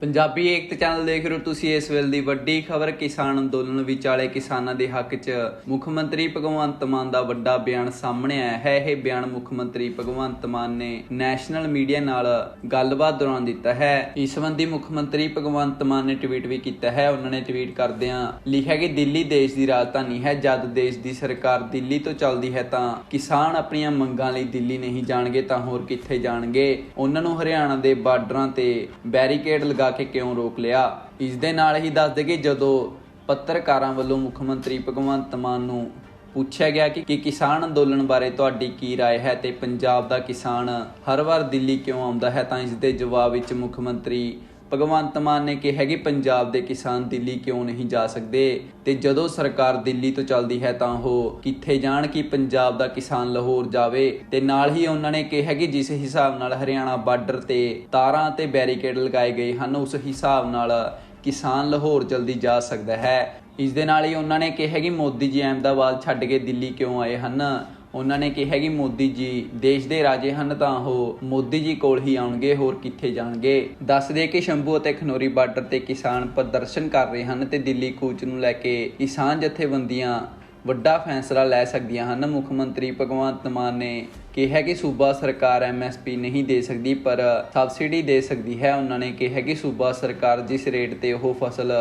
ਪੰਜਾਬੀ ਏਕਤਾ channel ਦੇਖ ਰਹੇ ਹੋ ਤੁਸੀਂ ਇਸ ਵੇਲੇ ਦੀ ਵੱਡੀ ਖਬਰ, ਕਿਸਾਨ ਅੰਦੋਲਨ ਵਿਚਾਲੇ ਕਿਸਾਨਾਂ ਦੇ ਹੱਕ 'ਚ ਮੁੱਖ ਮੰਤਰੀ ਭਗਵੰਤ ਮਾਨ ਦਾ ਵੱਡਾ ਬਿਆਨ ਸਾਹਮਣੇ ਆਇਆ ਹੈ। ਇਹ ਬਿਆਨ ਮੁੱਖ ਮੰਤਰੀ ਭਗਵੰਤ ਮਾਨ ਨੇ ਨੈਸ਼ਨਲ ਮੀਡੀਆ ਨਾਲ ਗੱਲਬਾਤ ਦੌਰਾਨ ਦਿੱਤਾ ਹੈ। ਇਸ ਸੰਬੰਧੀ ਮੁੱਖ ਮੰਤਰੀ ਭਗਵੰਤ ਮਾਨ ਨੇ ਟਵੀਟ ਵੀ ਕੀਤਾ ਹੈ। ਉਹਨਾਂ ਨੇ ਟਵੀਟ ਕਰਦਿਆਂ ਲਿਖਿਆ ਕਿ ਦਿੱਲੀ ਦੇਸ਼ ਦੀ ਰਾਜਧਾਨੀ ਹੈ। ਜਦ ਦੇਸ਼ ਦੀ ਸਰਕਾਰ ਦਿੱਲੀ ਤੋਂ ਚੱਲਦੀ ਹੈ ਤਾਂ ਕਿਸਾਨ ਆਪਣੀਆਂ ਮੰਗਾਂ ਲਈ ਦਿੱਲੀ ਨਹੀਂ ਜਾਣਗੇ ਤਾਂ ਹੋਰ ਕਿੱਥੇ ਜਾਣਗੇ? ਉਹਨਾਂ ਨੂੰ ਹਰਿਆਣਾ ਦੇ ਬਾਰਡਰਾਂ ਤੇ ਬੈਰੀਕੇਡ ਲਗਾ ਕੇ ਕਿਉਂ ਰੋਕ ਲਿਆ ਇਸ ਦੇ ਨਾਲ ਹੀ ਦੱਸ ਦੇ ਕਿ ਜਦੋਂ ਪੱਤਰਕਾਰਾਂ ਵੱਲੋਂ ਮੁੱਖ ਮੰਤਰੀ ਭਗਵੰਤ ਮਾਨ ਨੂੰ ਪੁੱਛਿਆ ਗਿਆ ਕਿ ਕਿ ਕਿਸਾਨ ਅੰਦੋਲਨ ਬਾਰੇ ਤੁਹਾਡੀ ਕੀ رائے ਹੈ ਤੇ ਪੰਜਾਬ ਦਾ ਕਿਸਾਨ ਹਰ ਵਾਰ ਦਿੱਲੀ ਕਿਉਂ ਆਉਂਦਾ ਹੈ ਤਾਂ ਇਸ ਦੇ ਜਵਾਬ ਵਿੱਚ ਮੁੱਖ ਮੰਤਰੀ ਭਗਵੰਤ ਮਾਨ ਨੇ ਕਿਹਾ ਕਿ ਪੰਜਾਬ ਦੇ ਕਿਸਾਨ ਦਿੱਲੀ ਕਿਉਂ ਨਹੀਂ ਜਾ ਸਕਦੇ? ਤੇ ਜਦੋਂ ਸਰਕਾਰ ਦਿੱਲੀ ਤੋਂ ਚੱਲਦੀ ਹੈ ਤਾਂ ਉਹ ਕਿੱਥੇ ਜਾਣ ਕਿ ਪੰਜਾਬ ਦਾ ਕਿਸਾਨ ਲਾਹੌਰ ਜਾਵੇ? ਤੇ ਨਾਲ ਹੀ ਉਹਨਾਂ ਨੇ ਕਿਹਾ ਕਿ ਜਿਸ ਹਿਸਾਬ ਨਾਲ ਹਰਿਆਣਾ ਬਾਰਡਰ ਤੇ ਤਾਰਾਂ ਤੇ ਬੈਰੀਕੇਡ ਲਗਾਏ ਗਏ ਹਨ, ਉਸ ਹਿਸਾਬ ਨਾਲ ਕਿਸਾਨ ਲਾਹੌਰ ਜਲਦੀ ਜਾ ਸਕਦਾ ਹੈ। ਇਸ ਦੇ ਨਾਲ ਹੀ ਉਹਨਾਂ ਨੇ ਕਿਹਾ ਕਿ ਮੋਦੀ ਜੀ ਅਹਿਮਦਾਬਾਦ ਛੱਡ ਕੇ ਦਿੱਲੀ ਕਿਉਂ ਆਏ ਹਨ? ਉਹਨਾਂ ਨੇ ਕਿਹਾ ਕਿ ਮੋਦੀ ਜੀ ਦੇਸ਼ ਦੇ ਰਾਜੇ ਹਨ ਤਾਂ ਉਹ ਮੋਦੀ ਜੀ ਕੋਲ ਹੀ ਆਉਣਗੇ, ਹੋਰ ਕਿੱਥੇ ਜਾਣਗੇ? ਦੱਸਦੇ ਕਿ ਸ਼ੰਭੂ ਅਤੇ ਖਨੋਰੀ ਬਾਰਡਰ ਤੇ ਕਿਸਾਨ ਪ੍ਰਦਰਸ਼ਨ ਕਰ ਰਹੇ ਹਨ ਤੇ ਦਿੱਲੀ ਕੂਚ ਨੂੰ ਲੈ ਕੇ ਕਿਸਾਨ ਜਥੇਬੰਦੀਆਂ ਵੱਡਾ ਫੈਸਲਾ ਲੈ ਸਕਦੀਆਂ ਹਨ। ਮੁੱਖ ਮੰਤਰੀ ਭਗਵੰਤ ਮਾਨ ਨੇ ਕਿਹਾ ਕਿ ਸੂਬਾ ਸਰਕਾਰ ਐਮਐਸਪੀ ਨਹੀਂ ਦੇ ਸਕਦੀ, ਪਰ ਸਬਸਿਡੀ ਦੇ ਸਕਦੀ ਹੈ। ਉਹਨਾਂ ਨੇ ਕਿਹਾ ਕਿ ਸੂਬਾ ਸਰਕਾਰ ਜਿਸ ਰੇਟ ਤੇ ਉਹ ਫਸਲ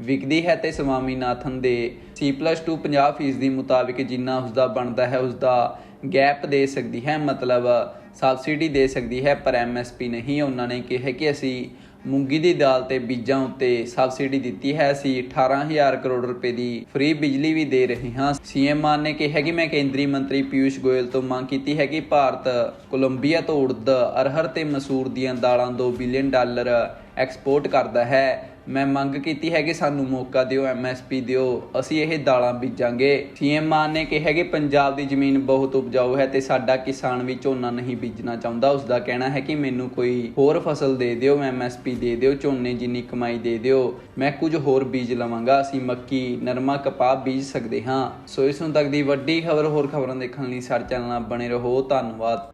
ਵਿਕਦੀ ਹੈ ਤੇ ਸਵਾਮੀਨਾਥਨ ਦੇ C+2 50% ਦੀ ਮੁਤਾਬਿਕ ਜਿੰਨਾ ਉਸਦਾ ਬਣਦਾ ਹੈ, ਉਸਦਾ ਗੈਪ ਦੇ ਸਕਦੀ ਹੈ, ਮਤਲਬ ਸਬਸਿਡੀ ਦੇ ਸਕਦੀ ਹੈ, ਪਰ ਐਮਐਸਪੀ ਨਹੀਂ, ਉਹਨਾਂ ਨੇ ਕਿਹਾ ਕਿ ਅਸੀਂ ਮੂੰਗੀ ਦੀ ਦਾਲ ਤੇ ਬੀਜਾਂ ਉੱਤੇ ਸਬਸਿਡੀ ਦਿੱਤੀ ਹੈ, ਅਸੀਂ 18000 ਕਰੋੜ ਰੁਪਏ ਦੀ ਫ੍ਰੀ ਬਿਜਲੀ ਵੀ ਦੇ ਰਹੇ ਹਾਂ। ਸੀਐਮ ਮਾਨ ਨੇ ਕਿਹਾ ਕਿ ਮੈਂ ਕੇਂਦਰੀ ਮੰਤਰੀ ਪਿਊਸ਼ ਗੋਇਲ ਤੋਂ ਮੰਗ ਕੀਤੀ ਹੈ ਕਿ ਭਾਰਤ ਕੋਲੰਬੀਆ ਤੋਂ ਉੜਦ ਅਰਹਰ ਤੇ ਮਸੂਰ ਦੀਆਂ ਦਾਲਾਂ 2 ਬਿਲੀਅਨ ਡਾਲਰ ਐਕਸਪੋਰਟ ਕਰਦਾ ਹੈ। ਮੈਂ ਮੰਗ ਕੀਤੀ ਹੈ ਕਿ ਸਾਨੂੰ ਮੌਕਾ ਦਿਓ ਐਮਐਸਪੀ ਦਿਓ, ਅਸੀਂ ਇਹ ਦਾਲਾਂ ਬੀਜਾਂਗੇ। ਸੀਐਮ ਮਾਨ ਨੇ ਕਿਹਾ ਕਿ ਪੰਜਾਬ ਦੀ ਜ਼ਮੀਨ ਬਹੁਤ ਉਪਜਾਊ ਹੈ ਤੇ ਸਾਡਾ ਕਿਸਾਨ ਵੀ ਝੋਨਾ ਨਹੀਂ ਬੀਜਣਾ ਚਾਹੁੰਦਾ। ਉਸ ਦਾ ਕਹਿਣਾ ਹੈ ਕਿ ਮੈਨੂੰ ਕੋਈ ਹੋਰ ਫਸਲ ਦੇ ਦਿਓ ਐਮਐਸਪੀ ਦੇ ਦਿਓ, ਝੋਨੇ ਜਿੰਨੀ ਕਮਾਈ ਦੇ ਦਿਓ, ਮੈਂ ਕੁਝ ਹੋਰ ਬੀਜ ਲਵਾਂਗਾ। ਅਸੀਂ ਮੱਕੀ, ਨਰਮਾ, ਕਪਾਹ ਬੀਜ ਸਕਦੇ ਹਾਂ। ਸੋ ਇਸ ਨੂੰ ਤੱਕ ਦੀ ਵੱਡੀ ਖਬਰ ਹੋਰ ਖਬਰਾਂ ਦੇਖਣ ਲਈ ਸਾਡੇ ਚੈਨਲ ਨਾਲ ਬਣੇ ਰਹੋ। ਧੰਨਵਾਦ।